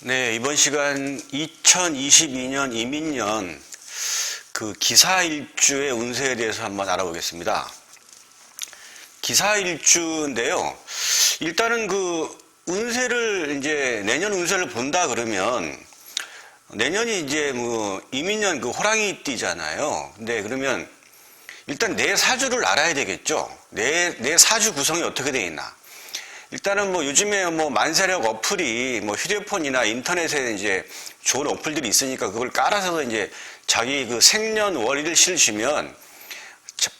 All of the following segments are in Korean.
네, 이번 시간 2022년 이민년 그 기사일주의 운세에 대해서 한번 알아보겠습니다. 기사일주인데요. 일단은 그 운세를 이제 내년 운세를 본다 그러면 내년이 이제 뭐 이민년 그 호랑이 띠잖아요. 근데 그러면 일단 내 사주를 알아야 되겠죠. 내, 내 사주 구성이 어떻게 돼 있나. 일단은 뭐 요즘에 뭐 만세력 어플이 뭐 휴대폰이나 인터넷에 이제 좋은 어플들이 있으니까 그걸 깔아서 이제 자기 그 생년월일을 실시면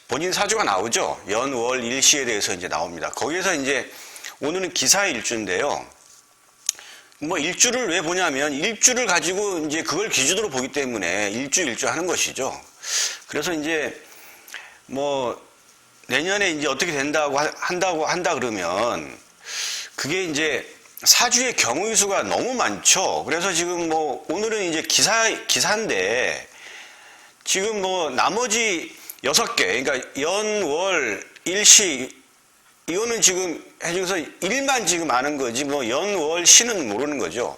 본인 사주가 나오죠. 연월 일시에 대해서 이제 나옵니다. 거기에서 이제 오늘은 기사 일주인데요. 뭐 일주를 왜 보냐면 일주를 가지고 이제 그걸 기준으로 보기 때문에 일주 일주 하는 것이죠. 그래서 이제 뭐 내년에 이제 어떻게 된다고 하- 한다고 한다 그러면 그게 이제 사주의 경우의 수가 너무 많죠. 그래서 지금 뭐 오늘은 이제 기사 기사인데 지금 뭐 나머지 여섯 개 그러니까 연월 일시 이거는 지금 해중에서 일만 지금 아는 거지 뭐 연월 시는 모르는 거죠.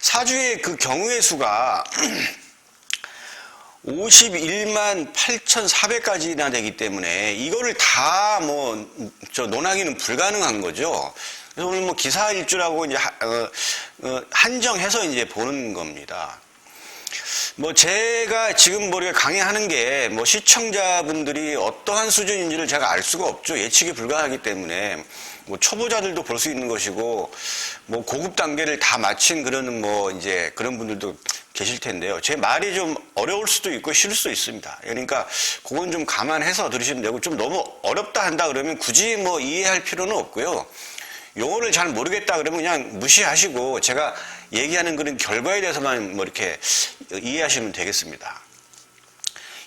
사주의 그 경우의 수가 51만 8,400까지나 되기 때문에 이거를 다 뭐 저 논하기는 불가능한 거죠. 그래서 오늘 뭐 기사 일주라고 이제 하- 어, 어, 한정해서 이제 보는 겁니다. 뭐 제가 지금 뭐 이렇게 강의하는 게 뭐 시청자분들이 어떠한 수준인지를 제가 알 수가 없죠. 예측이 불가하기 때문에 뭐 초보자들도 볼 수 있는 것이고 뭐 고급 단계를 다 마친 그런 뭐 이제 그런 분들도 계실 텐데요. 제 말이 좀 어려울 수도 있고 쉬울 수도 있습니다. 그러니까 그건 좀 감안해서 들으시면 되고 좀 너무 어렵다 한다 그러면 굳이 뭐 이해할 필요는 없고요. 용어를 잘 모르겠다 그러면 그냥 무시하시고 제가 얘기하는 그런 결과에 대해서만 뭐 이렇게 이해하시면 되겠습니다.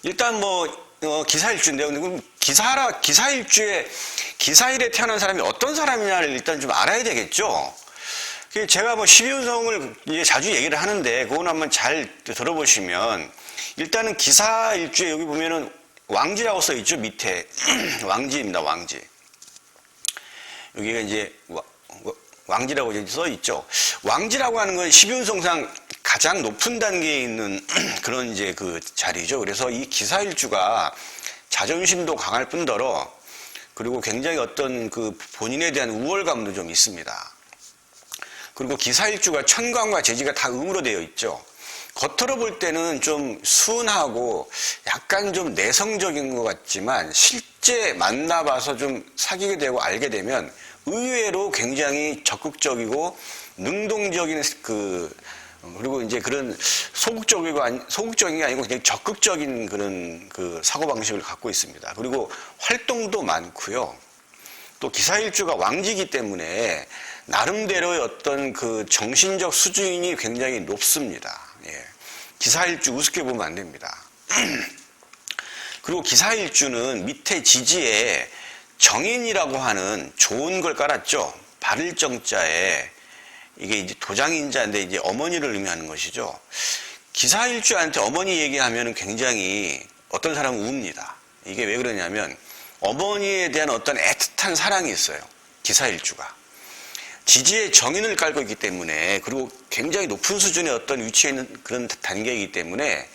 일단 뭐 어, 기사일주인데요. 근데 기사라 기사일주에 기사일에 태어난 사람이 어떤 사람이냐를 일단 좀 알아야 되겠죠. 그 제가 뭐 12운성을 이제 자주 얘기를 하는데 그건 한번 잘 들어보시면 일단은 기사일주에 여기 보면은 왕지라고 써 있죠 밑에 왕지입니다 왕지. 여기가 이제 왕지라고 이제 써 있죠. 왕지라고 하는 건 12운성상 가장 높은 단계에 있는 그런 이제 그 자리죠. 그래서 이 기사일주가 자존심도 강할 뿐더러 그리고 굉장히 어떤 그 본인에 대한 우월감도 좀 있습니다. 그리고 기사일주가 천간과 재지가 다 음으로 되어 있죠. 겉으로 볼 때는 좀 순하고 약간 좀 내성적인 것 같지만 실제 만나봐서 좀 사귀게 되고 알게 되면 의외로 굉장히 적극적이고 능동적인 그 그리고 이제 그런 소극적이고 아니, 소극적인 게 아니고 그냥 적극적인 그런 그 사고 방식을 갖고 있습니다. 그리고 활동도 많고요. 또 기사일주가 왕지기 때문에 나름대로의 어떤 그 정신적 수준이 굉장히 높습니다. 예. 기사일주 우습게 보면 안 됩니다. 그리고 기사일주는 밑에 지지에 정인이라고 하는 좋은 걸 깔았죠. 바를 정자에 이게 이제 도장인자인데 이제 어머니를 의미하는 것이죠. 기사일주한테 어머니 얘기하면 굉장히 어떤 사람은 웁니다. 이게 왜 그러냐면 어머니에 대한 어떤 애틋한 사랑이 있어요. 기사일주가. 지지의 정인을 깔고 있기 때문에 그리고 굉장히 높은 수준의 어떤 위치에 있는 그런 단계이기 때문에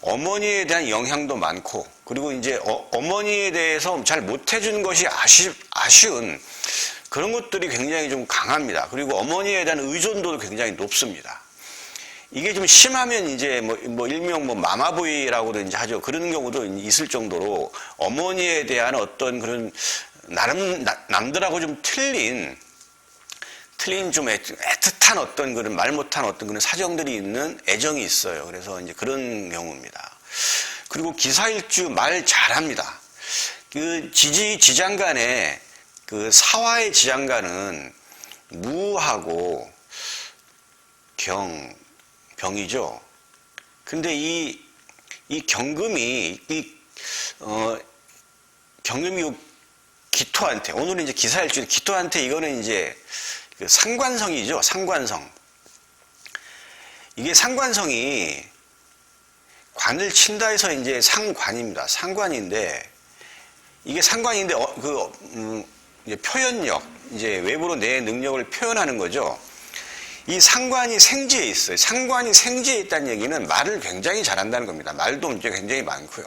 어머니에 대한 영향도 많고 그리고 이제 어, 머니에 대해서 잘 못해준 것이 아쉬, 아쉬운 그런 것들이 굉장히 좀 강합니다. 그리고 어머니에 대한 의존도도 굉장히 높습니다. 이게 좀 심하면 이제 뭐, 뭐 일명 뭐 마마보이라고도 이제 하죠. 그런 경우도 있을 정도로 어머니에 대한 어떤 그런 나름 나- 남들하고 좀 틀린 틀린 좀 애- 애틋한 어떤 그런 말 못한 어떤 그런 사정들이 있는 애정이 있어요. 그래서 이제 그런 경우입니다. 그리고 기사일주 말 잘합니다. 그 지지 지장간에 그 사화의 지장간은 무하고 경 병이죠. 근데 이, 이 경금이, 이, 어, 경금이 요 기토한테, 오늘은 이제 기사일주, 기토한테 이거는 이제 그 상관성이죠. 상관성. 이게 상관성이 관을 친다 해서 이제 상관입니다. 상관인데, 이게 상관인데, 어, 그, 음, 이제 표현력, 이제 외부로 내 능력을 표현하는 거죠. 이 상관이 생지에 있어요. 상관이 생지에 있다는 얘기는 말을 굉장히 잘한다는 겁니다. 말도 이제 굉장히 많고요.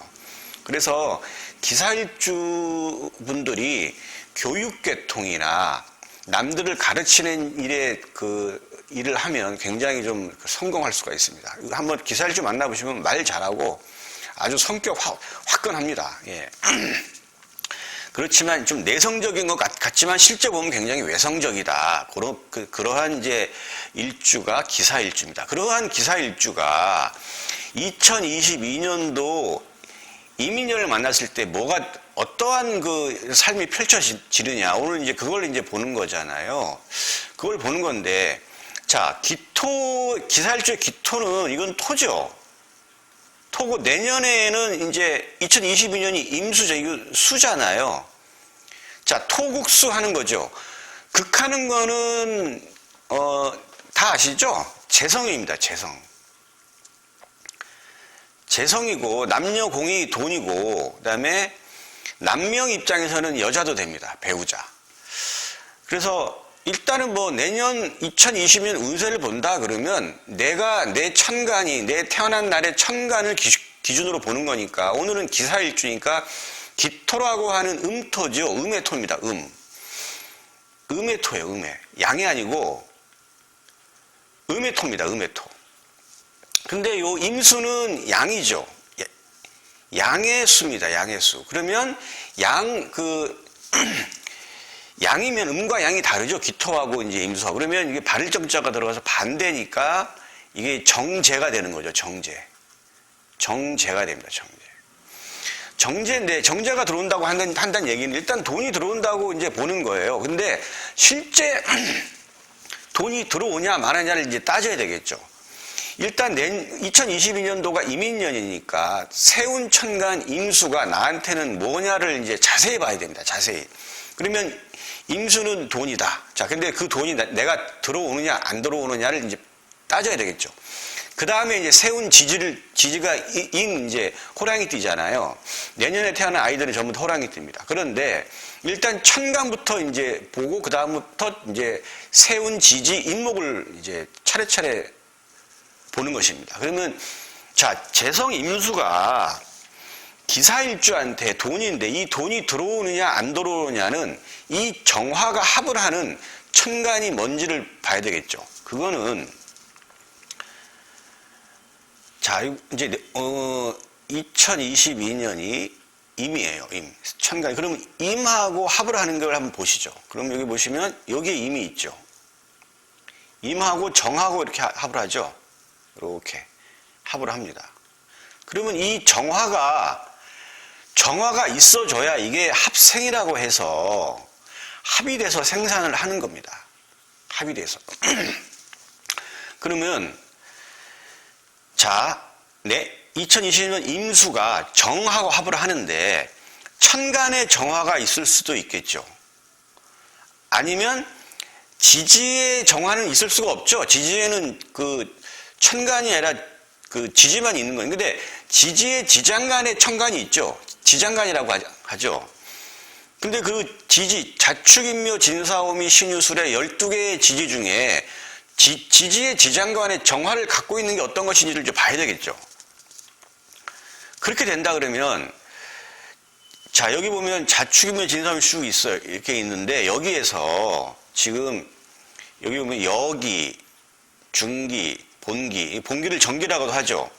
그래서 기사일주 분들이 교육계통이나 남들을 가르치는 일에 그 일을 하면 굉장히 좀 성공할 수가 있습니다. 한번 기사일주 만나보시면 말 잘하고 아주 성격 화, 화끈합니다. 예. 그렇지만 좀 내성적인 것 같, 같지만 실제 보면 굉장히 외성적이다. 그러, 그, 그러한 이제 일주가 기사 일주입니다. 그러한 기사 일주가 2022년도 이민년을 만났을 때 뭐가 어떠한 그 삶이 펼쳐지느냐 오늘 이제 그걸 이제 보는 거잖아요. 그걸 보는 건데 자 기토 기사일주의 기토는 이건 토죠. 토고 내년에는 이제 2022년이 임수죠. 이거 수잖아요. 자 토국수 하는 거죠. 극하는 거는 어, 다 아시죠? 재성입니다. 재성. 재성이고 남녀 공이 돈이고 그 다음에 남명 입장에서는 여자도 됩니다. 배우자. 그래서 일단은 뭐 내년 2020년 운세를 본다 그러면 내가 내 천간이 내 태어난 날의 천간을 기, 준으로 보는 거니까 오늘은 기사일주니까 기토라고 하는 음토죠. 음의 토입니다. 음. 음의 토예요. 음의. 양이 아니고 음의 토입니다. 음의 토. 근데 요 임수는 양이죠. 양의 수입니다. 양의 수. 그러면 양, 그, 양이면 음과 양이 다르죠. 기토하고 이제 임수하고. 그러면 이게 발정자가 들어가서 반대니까 이게 정제가 되는 거죠. 정제. 정제가 됩니다. 정제. 정제인데 정제가 들어온다고 한다는, 한다는 얘기는 일단 돈이 들어온다고 이제 보는 거예요. 근데 실제 돈이 들어오냐 마느냐를 이제 따져야 되겠죠. 일단 내 2022년도가 이민년이니까 세운 천간 임수가 나한테는 뭐냐를 이제 자세히 봐야 됩니다. 자세히. 그러면 임수는 돈이다. 자, 근데 그 돈이 내가 들어오느냐 안 들어오느냐를 이제 따져야 되겠죠. 그 다음에 이제 세운 지지를 지지가 인 이제 호랑이 띠잖아요. 내년에 태어난 아이들은 전부 호랑이 띠입니다. 그런데 일단 천간부터 이제 보고 그 다음부터 이제 세운 지지 인목을 이제 차례차례 보는 것입니다. 그러면 자 재성 임수가 기사일주한테 돈인데 이 돈이 들어오느냐 안 들어오느냐는 이 정화가 합을 하는 천간이 뭔지를 봐야 되겠죠. 그거는 자 이제 어 2022년이 임이에요. 임 천간이 그럼 임하고 합을 하는 걸 한번 보시죠. 그럼 여기 보시면 여기에 임이 있죠. 임하고 정하고 이렇게 합을 하죠. 이렇게 합을 합니다. 그러면 이 정화가 정화가 있어줘야 이게 합생이라고 해서 합이 돼서 생산을 하는 겁니다. 합이 돼서. 그러면 자, 네, 2020년 임수가 정하고 합을 하는데 천간의 정화가 있을 수도 있겠죠. 아니면 지지의 정화는 있을 수가 없죠. 지지에는 그 천간이 아니라 그 지지만 있는 거예요. 근데 지지의 지장간에 천간이 있죠. 지장간이라고 하죠. 근데 그 지지, 자축인묘, 진사오미, 신유술의 12개의 지지 중에 지, 지의 지장간의 정화를 갖고 있는 게 어떤 것인지를 좀 봐야 되겠죠. 그렇게 된다 그러면 자 여기 보면 자축인묘, 진사오미, 슈 있어요. 이렇게 있는데 여기에서 지금 여기 보면 여기, 중기, 본기, 본기를 정기라고도 하죠.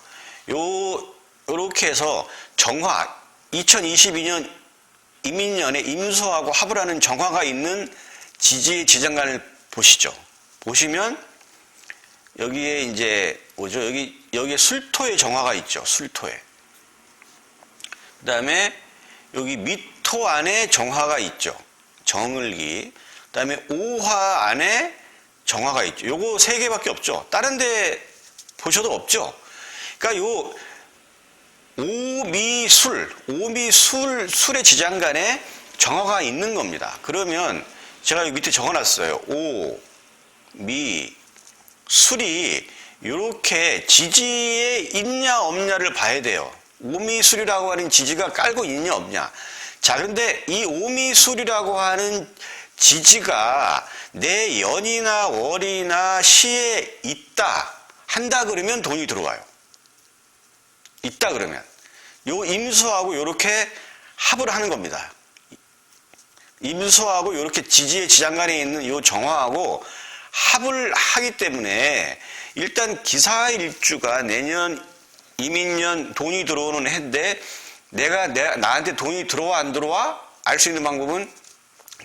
요, 요렇게 해서 정화, 2022년 이민년에 임수하고 합을 하는 정화가 있는 지지의 지장간을 보시죠. 보시면 여기에 이제 뭐죠? 여기 여기에 술토의 정화가 있죠. 술토에. 그다음에 여기 미토 안에 정화가 있죠. 정을기. 그다음에 오화 안에 정화가 있죠. 요거 세 개밖에 없죠. 다른 데 보셔도 없죠. 그러니까 요 오미술, 오미술, 술의 지장간에 정화가 있는 겁니다. 그러면 제가 밑에 적어놨어요. 오, 미, 술이 이렇게 지지에 있냐 없냐를 봐야 돼요. 오미술이라고 하는 지지가 깔고 있냐 없냐. 자, 그런데 이 오미술이라고 하는 지지가 내 연이나 월이나 시에 있다 한다 그러면 돈이 들어와요. 있다 그러면 요 임수하고 요렇게 합을 하는 겁니다. 임수하고 요렇게 지지의 지장간에 있는 요 정화하고 합을 하기 때문에 일단 기사일주가 내년 이민년 돈이 들어오는 해인데 내가 내, 나한테 돈이 들어와 안 들어와 알 수 있는 방법은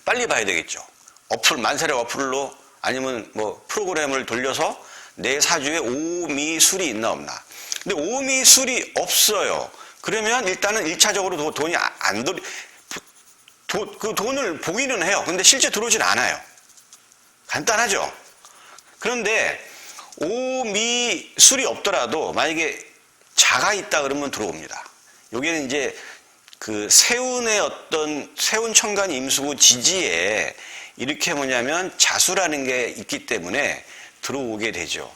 빨리 봐야 되겠죠. 어플 만사의 어플로 아니면 뭐 프로그램을 돌려서 내 사주에 오미술이 있나 없나. 근데 오미술이 없어요. 그러면 일단은 일차적으로 도- 돈이 아- 안 들어 도- 그 돈을 보기는 해요. 근데 실제 들어오진 않아요. 간단하죠. 그런데 오미술이 없더라도 만약에 자가 있다 그러면 들어옵니다. 여기는 이제 그 세운의 어떤 세운 천간 임수고 지지에 이렇게 뭐냐면 자수라는 게 있기 때문에 들어오게 되죠.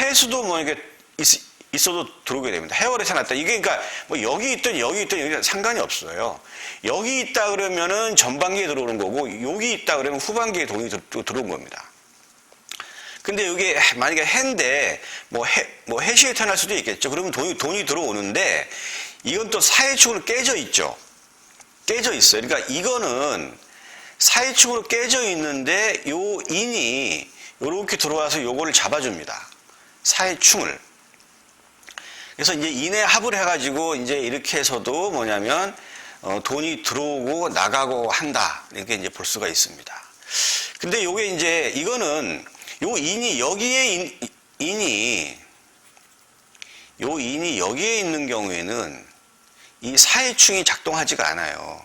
해수도 뭐 이게 있, 어도 들어오게 됩니다. 해월에서 났다. 이게 그러니까 뭐 여기 있든 여기 있든 여기 상관이 없어요. 여기 있다 그러면은 전반기에 들어오는 거고 여기 있다 그러면 후반기에 돈이 들, 들어온 겁니다. 근데 이게 만약에 해인데 뭐 해, 뭐 해시에 태어날 수도 있겠죠. 그러면 돈이, 돈이 들어오는데 이건 또 사회축으로 깨져 있죠. 깨져 있어요. 그러니까 이거는 사회축으로 깨져 있는데 요 인이 요렇게 들어와서 요거를 잡아줍니다. 사회충을. 그래서 이제 인의 합을 해가지고 이제 이렇게 해서도 뭐냐면 어, 돈이 들어오고 나가고 한다 이렇게 이제 볼 수가 있습니다. 근데 요게 이제 이거는 요 인이 여기에 인, 인이 요 인이 여기에 있는 경우에는 이 사회충이 작동하지가 않아요.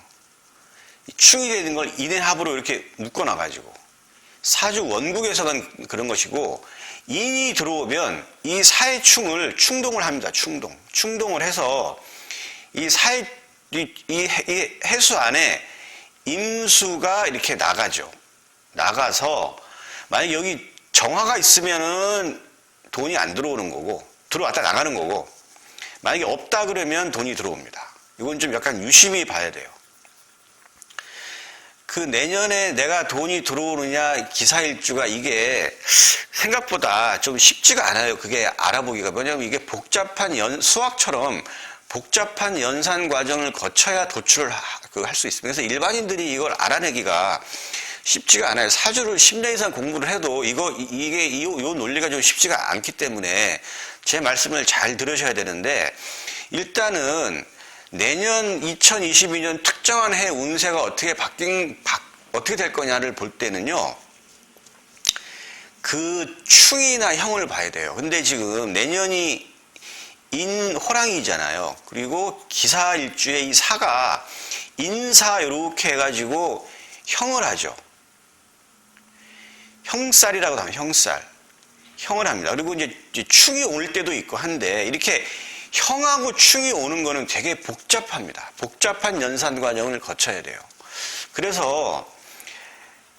이 충이 되는 걸 인의 합으로 이렇게 묶어놔가지고 사주 원국에서는 그런 것이고 인이 들어오면 이 사회충을 충동을 합니다. 충동. 충동을 해서 이 사회 이, 이, 이 해수 안에 임수가 이렇게 나가죠. 나가서 만약 여기 정화가 있으면은 돈이 안 들어오는 거고 들어왔다 나가는 거고 만약에 없다 그러면 돈이 들어옵니다. 이건 좀 약간 유심히 봐야 돼요. 그 내년에 내가 돈이 들어오느냐 기사일주가 이게 생각보다 좀 쉽지가 않아요. 그게 알아보기가. 왜냐하면 이게 복잡한 연, 수학처럼 복잡한 연산 과정을 거쳐야 도출을 그할수 있습니다. 그래서 일반인들이 이걸 알아내기가 쉽지가 않아요. 사주를 10년 이상 공부를 해도 이거, 이- 이게, 이, 요 논리가 좀 쉽지가 않기 때문에 제 말씀을 잘 들으셔야 되는데 일단은 내년 2022년 특정한 해 운세가 어떻게 바뀐, 바, 어떻게 될 거냐를 볼 때는요, 그 충이나 형을 봐야 돼요. 근데 지금 내년이 인 호랑이잖아요. 그리고 기사 일주에 이 사가 인사 이렇게 해가지고 형을 하죠. 형살이라고 하면 형살. 형을 합니다. 그리고 이제 충이 올 때도 있고 한데 이렇게 형하고 충이 오는 거는 되게 복잡합니다. 복잡한 연산 과정을 거쳐야 돼요. 그래서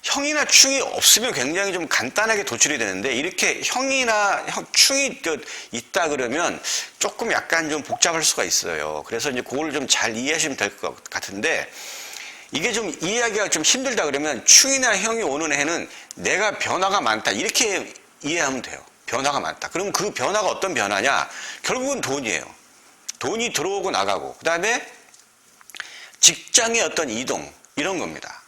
형이나 충이 없으면 굉장히 좀 간단하게 도출이 되는데 이렇게 형이나 형, 충이 또 있다 그러면 조금 약간 좀 복잡할 수가 있어요. 그래서 이제 그걸 좀 잘 이해하시면 될 것 같은데 이게 좀 이해하기가 좀 힘들다 그러면 충이나 형이 오는 해는 내가 변화가 많다 이렇게 이해하면 돼요. 변화가 많다. 그럼 그 변화가 어떤 변화냐? 결국은 돈이에요. 돈이 들어오고 나가고 그 다음에 직장의 어떤 이동 이런 겁니다.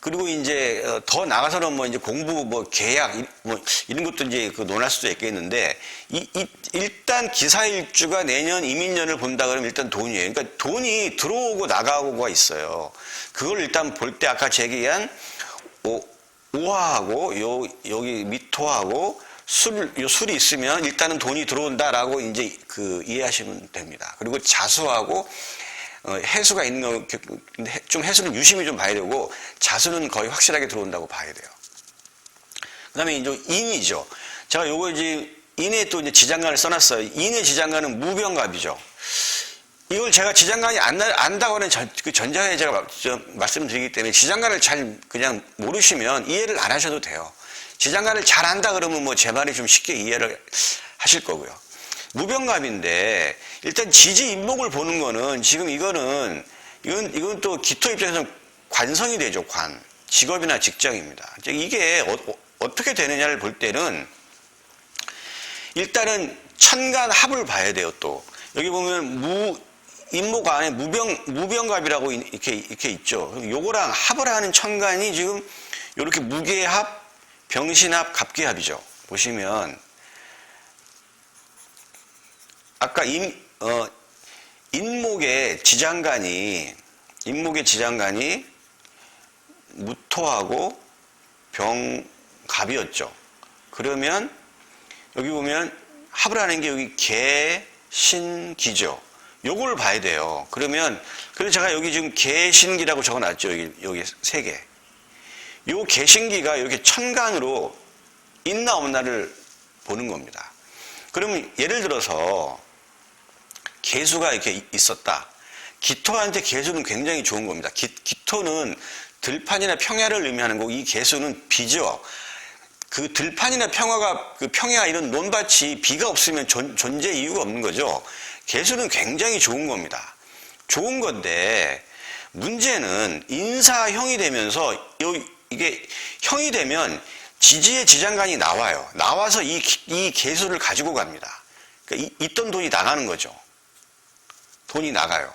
그리고 이제 어, 더 나가서는 뭐 이제 공부 뭐 계약 이- 뭐 이런 것도 이제 그 논할 수도 있겠는데 이, 이- 일단 기사일주가 내년 이민년을 본다 그러면 일단 돈이에요. 그러니까 돈이 들어오고 나가고가 있어요. 그걸 일단 볼 때 아까 제기한 오, 오화하고 요 여기 미토하고 술, 요 술이 있으면 일단은 돈이 들어온다라고 이제 그 이해하시면 됩니다. 그리고 자수하고 어, 해수가 있는 거, 근데 해- 좀 해수는 유심히 좀 봐야 되고 자수는 거의 확실하게 들어온다고 봐야 돼요. 그 다음에 이제 인이죠. 제가 요거 이제 인에 또 이제 지장간을 써놨어요. 인의 지장간은 무병갑이죠. 이걸 제가 지장간이 안, 안다고 하는 전, 그 전자에 제가 말씀드리기 때문에 지장간을 잘 그냥 모르시면 이해를 안 하셔도 돼요. 지장간을 잘 안다 그러면 뭐 제 말이 좀 쉽게 이해를 하실 거고요. 무병갑인데 일단 지지 인목을 보는 거는 지금 이거는 이건 이건 또 기토 입장에서 관성이 되죠 관 직업이나 직장입니다. 즉 이게 어, 떻게 되느냐를 볼 때는 일단은 천간 합을 봐야 돼요. 또 여기 보면 무 인목 안에 무병 무병갑이라고 이렇게 이렇게 있죠. 요거랑 합을 하는 천간이 지금 이렇게 무게합, 병신합, 갑기합이죠. 보시면 아까 인, 어, 인목의 지장간이 인목의 지장간이 무토하고 병갑이었죠. 그러면 여기 보면 합을 하는 게 여기 개, 신, 기죠. 요걸 봐야 돼요. 그러면 그래서 제가 여기 지금 개 신 기라고 적어놨죠. 여기 여기 세 개. 요 개신기가 이렇게 천간으로 있나 없나를 보는 겁니다. 그러면 예를 들어서 개수가 이렇게 있었다. 기토한테 개수는 굉장히 좋은 겁니다. 기, 기토는 들판이나 평야를 의미하는 거고 이 개수는 비죠. 그 들판이나 평화가 그 평야 이런 논밭이 비가 없으면 존, 존재 이유가 없는 거죠. 개수는 굉장히 좋은 겁니다. 좋은 건데 문제는 인사형이 되면서 요, 이게 형이 되면 지지의 지장간이 나와요. 나와서 이, 이 개수를 가지고 갑니다. 그러니까 이, 있던 돈이 나가는 거죠. 돈이 나가요.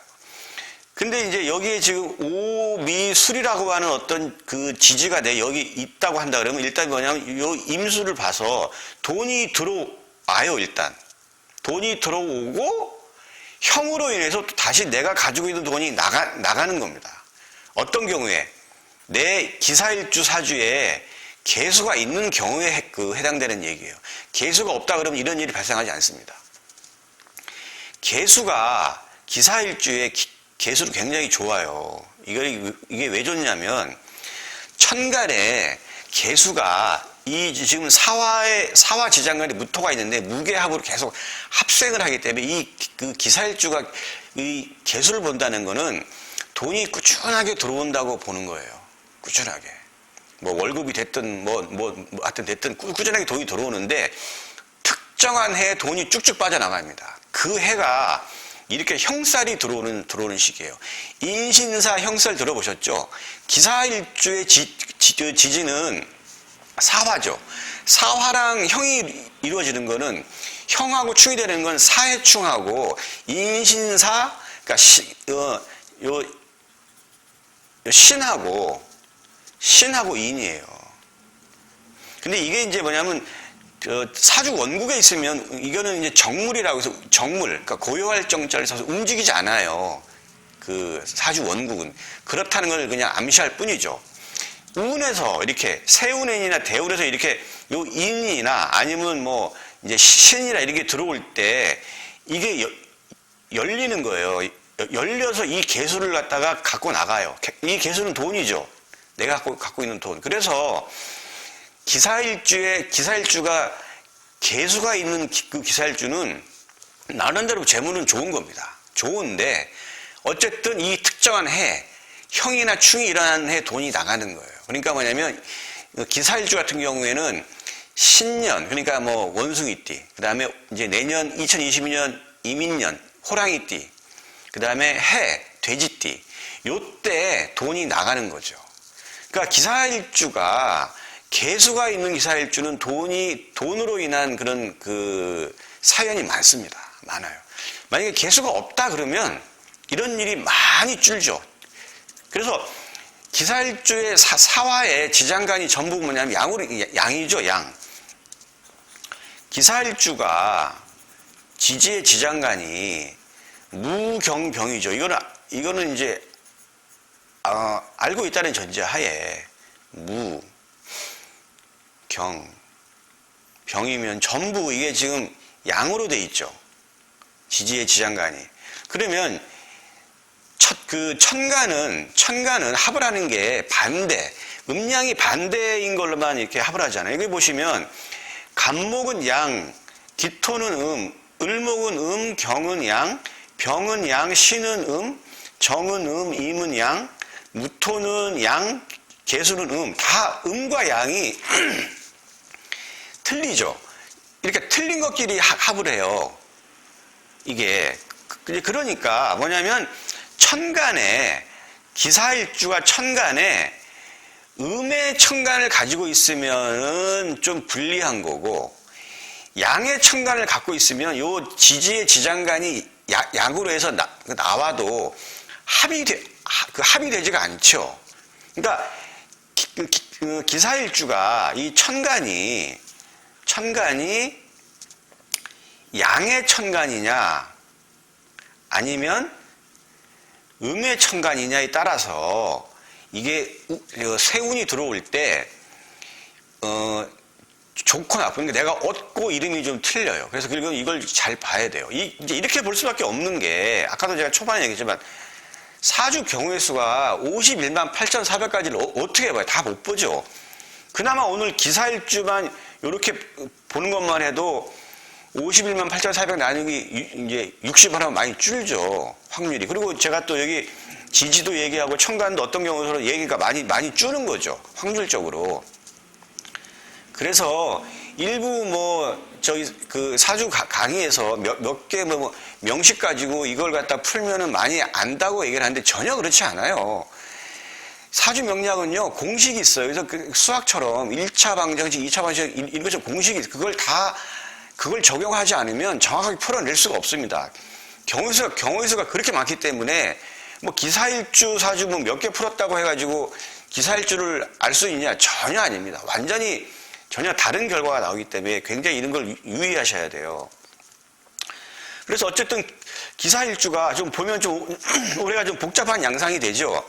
근데 이제 여기에 지금 오미술이라고 하는 어떤 그 지지가 내 여기 있다고 한다 그러면 일단 뭐냐면 요 임수를 봐서 돈이 들어와요 일단 돈이 들어오고 형으로 인해서 다시 내가 가지고 있는 돈이 나가 나가는 겁니다. 어떤 경우에 내 기사일주 사주에 개수가 있는 경우에 그 해당되는 얘기예요. 개수가 없다 그러면 이런 일이 발생하지 않습니다. 개수가 기사일주에 개수로 굉장히 좋아요. 이게, 이게 왜 좋냐면, 천간에 개수가 이 지금 사화의, 사화 지장간에 무토가 있는데 무게합으로 계속 합생을 하기 때문에 이 그 기사일주가 이 개수를 본다는 거는 돈이 꾸준하게 들어온다고 보는 거예요. 꾸준하게. 뭐 월급이 됐든 뭐, 뭐, 뭐 하여튼 됐든 꾸준하게 돈이 들어오는데 특정한 해에 돈이 쭉쭉 빠져나갑니다. 그 해가 이렇게 형살이 들어오는 들어오는 시기예요. 인신사 형살 들어보셨죠? 기사일주의 지, 지, 지는 사화죠. 사화랑 형이 이루어지는 거는 형하고 충이 되는 건 사해충하고 인신사 그러니까 시, 어, 요, 요 신하고 신하고 인이에요. 근데 이게 이제 뭐냐면 사주 원국에 있으면 이거는 이제 정물이라고 해서 정물, 그러니까 고요할 정자를 써서 움직이지 않아요. 그 사주 원국은 그렇다는 걸 그냥 암시할 뿐이죠. 운에서 이렇게 세운엔이나 대운에서 이렇게 요 인이나 아니면 뭐 이제 신이나 이렇게 들어올 때 이게 여, 열리는 거예요. 열려서 이 개수를 갖다가 갖고 나가요. 이 개수는 돈이죠. 내가 갖고, 갖고 있는 돈. 그래서 기사일주에 기사일주가 개수가 있는 그 기사일주는 나름대로 재물은 좋은 겁니다. 좋은데 어쨌든 이 특정한 해 형이나 충이 일어나는 해 돈이 나가는 거예요. 그러니까 뭐냐면 기사일주 같은 경우에는 신년 그러니까 뭐 원숭이띠 그다음에 이제 내년 2022년 이민년 호랑이띠 그다음에 해 돼지띠 요때 돈이 나가는 거죠. 그러니까 기사일주가 개수가 있는 기사일주는 돈이 돈으로 인한 그런 그 사연이 많습니다. 많아요. 만약에 개수가 없다 그러면 이런 일이 많이 줄죠. 그래서 기사일주의 사, 화의 지장간이 전부 뭐냐면 양으로 양이죠, 양. 기사일주가 지지의 지장간이 무경병이죠. 이거는 이거는 이제 어, 알고 있다는 전제하에 무 경, 병이면 전부 이게 지금 양으로 돼 있죠. 지지의 지장간이. 그러면 첫, 그 천간은, 천간은 합을 하는 게 반대, 음양이 반대인 걸로만 이렇게 합을 하잖아요. 여기 보시면 간목은 양, 기토는 음, 을목은 음, 경은 양, 병은 양, 신은 음, 정은 음, 임은 양, 무토는 양, 개수는 음, 다 음과 양이 틀리죠. 이렇게 틀린 것끼리 합을 해요. 이게 그러니까 뭐냐면 천간에 기사일주가 천간에 음의 천간을 가지고 있으면은 좀 불리한 거고 양의 천간을 갖고 있으면 요 지지의 지장간이 야- 약으로 해서 나, 나와도 합이 되, 하- 그 합이 되지가 않죠. 그러니까 기, 그 기- 그 기사일주가 이 천간이 천간이 양의 천간이냐 아니면 음의 천간이냐에 따라서 이게 세운이 들어올 때 어, 좋고 나쁜 게 내가 얻고 이름이 좀 틀려요. 그래서 그리고 이걸 잘 봐야 돼요. 이, 이렇게 볼 수밖에 없는 게 아까도 제가 초반에 얘기했지만 사주 경우의 수가 51만 8,400가지를 어, 어떻게 봐요? 다 못 보죠. 그나마 오늘 기사일주만 이렇게 보는 것만 해도 51만 8,400 나누기 유- 이제 60 하면 많이 줄죠. 확률이. 그리고 제가 또 여기 지지도 얘기하고 천간도 어떤 경우는 얘기가 많이 많이 줄는 거죠. 확률적으로. 그래서 일부 뭐 저희 그 사주 가- 강의에서 몇개뭐 명식 가지고 이걸 갖다 풀면은 많이 안다고 얘기를 하는데 전혀 그렇지 않아요. 사주 명략은요 공식이 있어요. 그래서 그 수학처럼 1차 방정식, 2차 방정식 이- 이것처럼 공식이. 그걸 다 그걸 적용하지 않으면 정확하게 풀어낼 수가 없습니다. 경우수가 경우수가 그렇게 많기 때문에 뭐 기사일주 사주 뭐 몇 개 풀었다고 해가지고 기사일주를 알 수 있냐 전혀 아닙니다. 완전히 전혀 다른 결과가 나오기 때문에 굉장히 이런 걸 유- 유의하셔야 돼요. 그래서 어쨌든 기사 일주가 좀 보면 좀 올해가 좀 복잡한 양상이 되죠.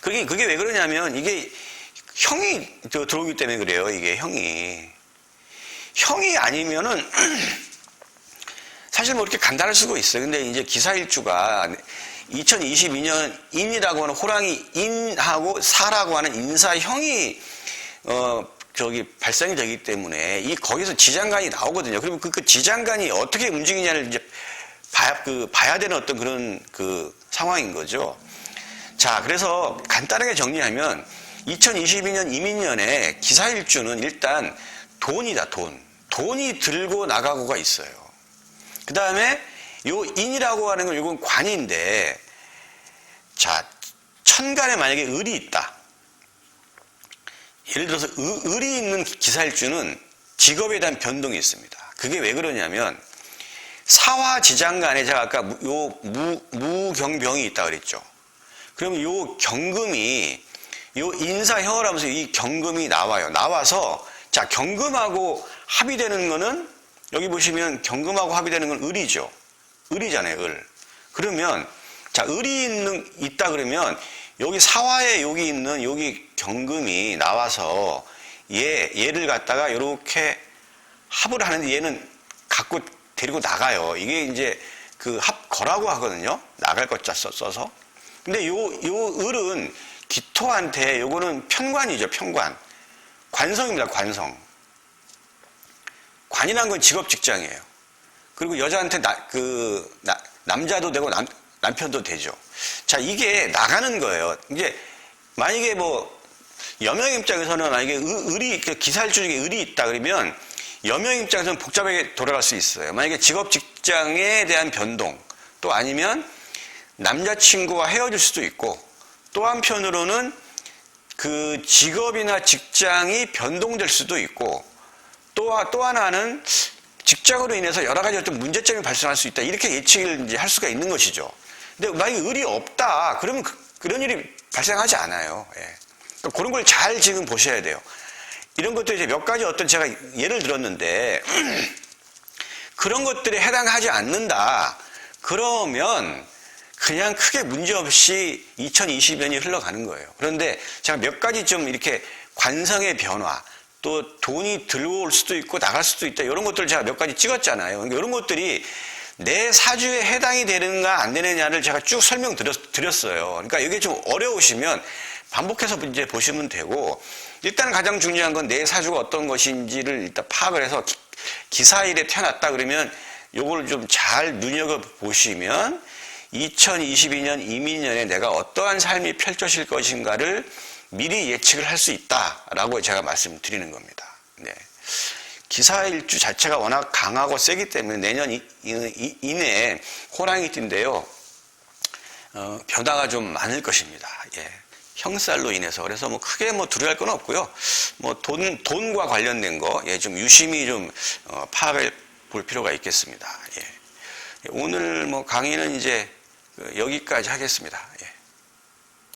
그게 그게 왜 그러냐면 이게 형이 저- 들어오기 때문에 그래요. 이게 형이 형이 아니면은 사실 뭐 이렇게 간단할 수가 있어요. 근데 이제 기사 일주가 2022년 인이라고 하는 호랑이 인하고 사라고 하는 인사형이 어 저기 발생이 되기 때문에 이 거기서 지장간이 나오거든요. 그리고 그, 그 지장간이 어떻게 움직이냐를 이제 봐야 그 봐야 되는 어떤 그런 그 상황인 거죠. 자, 그래서 간단하게 정리하면 2022년 이민년에 기사일주는 일단 돈이다, 돈. 돈이 들고 나가고가 있어요. 그 다음에 요 인이라고 하는 건 이건 관인데, 자, 천간에 만약에 을이 있다. 예를 들어서 의- 을이 있는 기사일주는 직업에 대한 변동이 있습니다. 그게 왜 그러냐면, 사화 지장 간에 제가 아까 무- 요 무, 무경병이 있다 그랬죠. 그러면 요 경금이 요 인사형을 하면서 이 경금이 나와요. 나와서 자 경금하고 합의되는 거는 여기 보시면 경금하고 합의되는 건 을이죠. 을이잖아요. 을. 그러면 자 을이 있는 있다 그러면 여기 사화에 여기 있는 여기 경금이 나와서 얘 얘를 갖다가 이렇게 합을 하는데 얘는 갖고 데리고 나가요. 이게 이제 그 합거라고 하거든요. 나갈 것자 써- 써서. 근데 요, 요 을은 기토한테 요거는 편관이죠, 편관. 관성입니다, 관성. 관이란 건 직업 직장이에요. 그리고 여자한테 나, 그, 나- 남자도 되고 남, 남편도 되죠. 자, 이게 나가는 거예요. 이제 만약에 뭐, 여명 입장에서는 만약에 의- 을이, 그 기사일주 중에 을이 있다 그러면 여명 입장에서는 복잡하게 돌아갈 수 있어요. 만약에 직업 직장에 대한 변동, 또 아니면 남자친구와 헤어질 수도 있고, 또 한편으로는 그 직업이나 직장이 변동될 수도 있고, 또, 하- 또 하나는 직장으로 인해서 여러 가지 어떤 문제점이 발생할 수 있다. 이렇게 예측을 이제 할 수가 있는 것이죠. 근데 만약에 을이 없다. 그러면 그, 런 일이 발생하지 않아요. 예. 그러니까 그런 걸 잘 지금 보셔야 돼요. 이런 것도 이제 몇 가지 어떤 제가 예를 들었는데, 그런 것들에 해당하지 않는다. 그러면 그냥 크게 문제없이 2020년이 흘러가는 거예요. 그런데 제가 몇 가지 좀 이렇게 관성의 변화, 또 돈이 들어올 수도 있고 나갈 수도 있다. 이런 것들을 제가 몇 가지 찍었잖아요. 그러니까 이런 것들이 내 사주에 해당이 되는가 안 되느냐를 제가 쭉 설명드렸어요. 그러니까 이게 좀 어려우시면 반복해서 이제 보시면 되고 일단 가장 중요한 건 내 사주가 어떤 것인지를 일단 파악을 해서 기- 기사일에 태어났다 그러면 요걸 좀 잘 눈여겨 보시면 2022년 이민년에 내가 어떠한 삶이 펼쳐질 것인가를 미리 예측을 할 수 있다라고 제가 말씀드리는 겁니다. 네. 기사일주 자체가 워낙 강하고 세기 때문에 내년 이- 이- 이내에 호랑이띠인데요. 어, 변화가 좀 많을 것입니다. 예. 형살로 인해서 그래서 뭐 크게 뭐 두려워할 건 없고요. 뭐 돈 돈과 관련된 거 예, 좀 유심히 좀 어, 파악해 볼 필요가 있겠습니다. 예. 오늘 뭐 강의는 이제 그 여기까지 하겠습니다. 예.